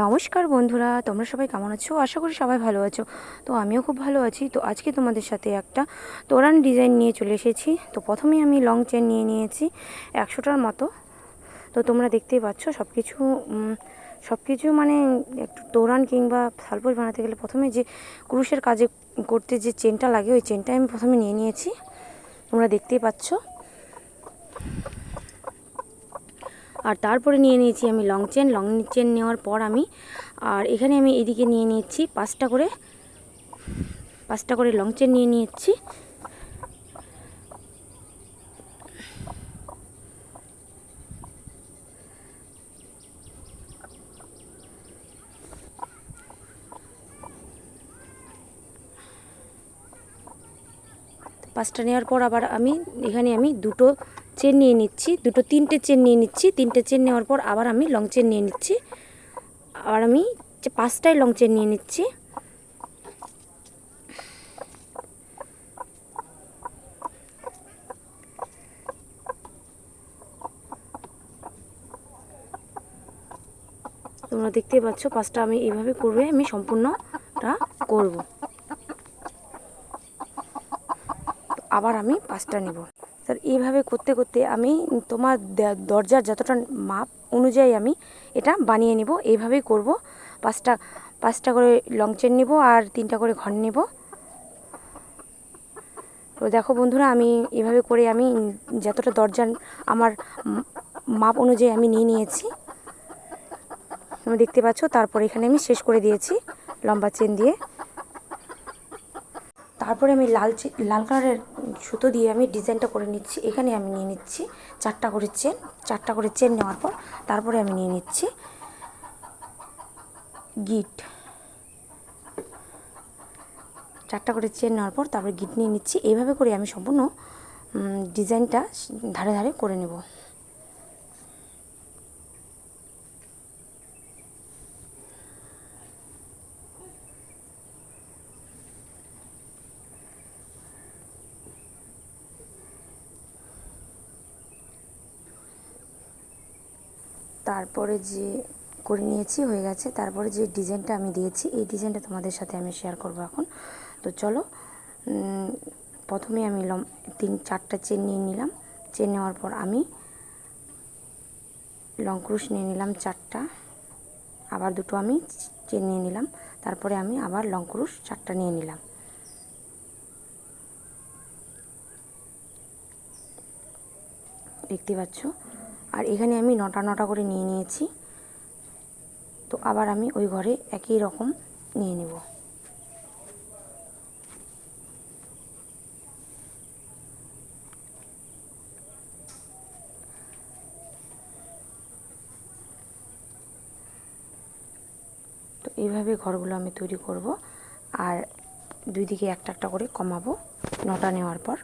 নমস্কার বন্ধুরা, তোমরা সবাই কেমন আছো? আশা করি সবাই ভালো আছো। তো আমিও খুব ভালো আছি। তো আজকে তোমাদের সাথে একটা তোরান ডিজাইন নিয়ে চলে এসেছি। তো প্রথমেই আমি লং চেন নিয়ে নিয়েছি একশোটার মতো। তো তোমরা দেখতেই পাচ্ছ সব কিছু সব কিছু মানে একটু তোরান কিংবা সালপোষ বানাতে গেলে প্রথমে যে ক্রুশের কাজে করতে যে চেনটা লাগে, ওই চেনটাই আমি প্রথমে নিয়ে নিয়েছি। তোমরা দেখতেই পাচ্ছ। আর তারপরে নিয়ে নিয়েছি আমি লং চেন লং চেন নেওয়ার পর আমি, আর এখানে আমি এদিকে নিয়ে নিয়েছি পাঁচটা করে পাঁচটা করে লং চেন নিয়ে নিয়েছি। পাঁচটা নেওয়ার পর আবার আমি, এখানে আমি দুটো চেন নিয়ে নিচ্ছি। দুটো তিনটে চেন নিয়ে নিচ্ছি। তিনটে চেন নেওয়ার পর আবার আমি লং চেন নিয়ে নিচ্ছি। আর আমি পাঁচটাই লং চেন নিয়ে নিচ্ছি। তোমরা দেখতেই পাচ্ছ, পাঁচটা আমি এইভাবে করবে, আমি সম্পূর্ণটা করব। আবার আমি পাঁচটা নেব। এইভাবে করতে করতে আমি তোমার দরজার যতটা মাপ অনুযায়ী আমি এটা বানিয়ে নিব। এইভাবেই করব। পাঁচটা পাঁচটা করে লং চেন নেব আর তিনটা করে ঘর নেব। তো দেখো বন্ধুরা, আমি এভাবে করে আমি যতটা দরজা আমার মাপ অনুযায়ী আমি নিয়ে নিয়েছি। তুমি দেখতে পাচ্ছ, তারপর এখানে আমি শেষ করে দিয়েছি লম্বা চেন দিয়ে। তারপরে আমি লাল লাল কালারের সুতো দিয়ে আমি ডিজাইনটা করে নিচ্ছি। এখানে আমি নিয়ে নিচ্ছি চারটা করে চেন। চারটা করে চেন নেওয়ার পর তারপরে আমি নিয়ে নিচ্ছি গিট। চারটা করে চেন নেওয়ার পর তারপরে গিট নিয়ে নিচ্ছি। এইভাবে করে আমি সম্পূর্ণ ডিজাইনটা ধারে ধারে করে নেব। তারপরে যে করে নিয়েছি, হয়ে গেছে। তারপরে যে ডিজাইনটা আমি দিয়েছি, এই ডিজাইনটা তোমাদের সাথে আমি শেয়ার করব এখন। তো চলো প্রথমে আমি তিন, চারটা চেন নিয়ে নিলাম। চেন নেওয়ার পর আমি লং ক্রুশ নিয়ে নিলাম চারটা। আবার দুটো আমি চেন নিয়ে নিলাম। তারপরে আমি আবার লং ক্রুশ চারটা নিয়ে নিলাম। দেখতে পাচ্ছ? আর এখানে আমি নটা নটা করে নিয়ে নিয়েছি। তো আবার আমি ওই ঘরে একই রকম নিয়ে নেব। তো এইভাবে ঘরগুলো আমি তৈরি করব আর দুই দিকে একটা একটা করে কমাবো, নটা নেওয়ার পর।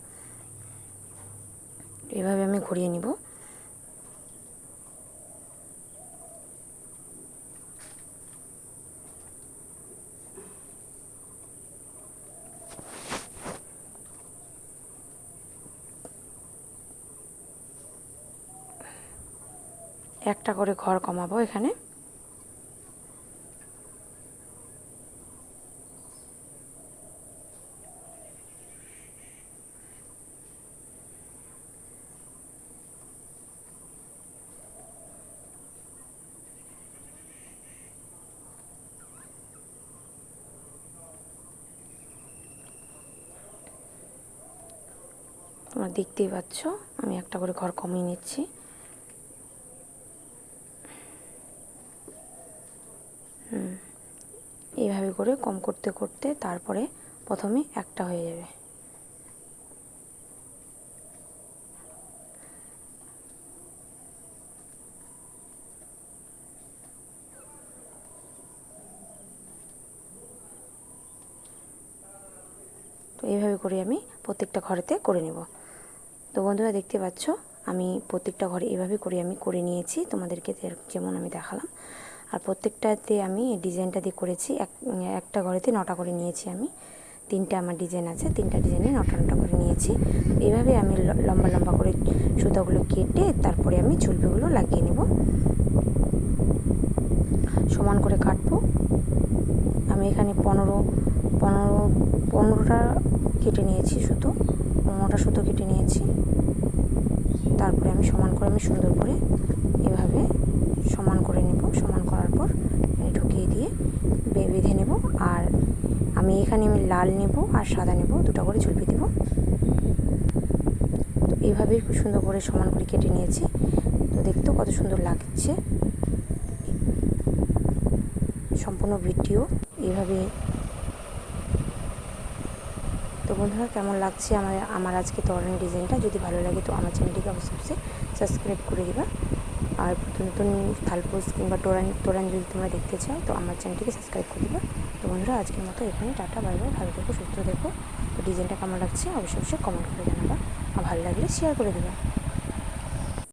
এভাবে আমি ঘুরিয়ে নিব। একটা করে ঘর কমাবো এখানে। তোমরা দেখতেই পাচ্ছ আমি একটা করে ঘর কমিয়ে নিচ্ছি। এইভাবে করে কম করতে করতে তারপরে প্রথমে একটা হয়ে যাবে। তো এইভাবে করে আমি প্রত্যেকটা ঘরেতে করে নেব। তো বন্ধুরা দেখতে পাচ্ছ, আমি প্রত্যেকটা ঘরে এভাবে করে আমি করে নিয়েছি। তোমাদেরকে যেমন আমি দেখালাম। আর প্রত্যেকটাতে আমি ডিজাইনটা দিয়ে করেছি। এক, একটা ঘরেতে নটা করে নিয়েছি আমি। তিনটা আমার ডিজাইন আছে, তিনটা ডিজাইনে নটা নটা করে নিয়েছি। এইভাবে আমি লম্বা লম্বা করে সুতাগুলো কেটে তারপরে আমি ঝুলপিগুলো লাগিয়ে নেব। সমান করে কাটবো। আমি এখানে পনেরো পনেরো, পনেরোটা কেটে নিয়েছি সুতো, পনেরোটা সুতো কেটে নিয়েছি। তারপরে আমি সমান করে আমি সুন্দর করে এভাবে সমান করে নেব সমান করার পর আমি ঢুকিয়ে দিয়ে বে- বেঁধে নেব আর আমি এখানে আমি লাল নেব আর সাদা নেব, দুটো করে ঝুলপি দেব তো এইভাবেই খুব সুন্দর করে সমান করে কেটে নিয়েছি। তো দেখতেও কত সুন্দর লাগছে। সম্পূর্ণ ভিডিও এইভাবে। তো বন্ধুরা, কেমন লাগছে আমার আমার আজকে তরণের ডিজাইনটা? যদি ভালো লাগে তো আমার চ্যানেলটিকে অবশ্যই সাবস্ক্রাইব করে দিবা। আর নতুন নতুন থালপোস কিংবা তোরান তোরান যদি তোমরা দেখতে চাও, তো আমার চ্যানেলটিকে সাবস্ক্রাইব করে দেবো। তো বন্ধুরা, আজকের মতো এখানে টাটা, বাই বাই, ভালো থেকো, সুস্থ থেকো। তো ডিজাইনটা কেমন লাগছে, অবশ্যই অবশ্যই কমেন্ট করে জানাবা। আর ভালো লাগলে শেয়ার করে দেবা।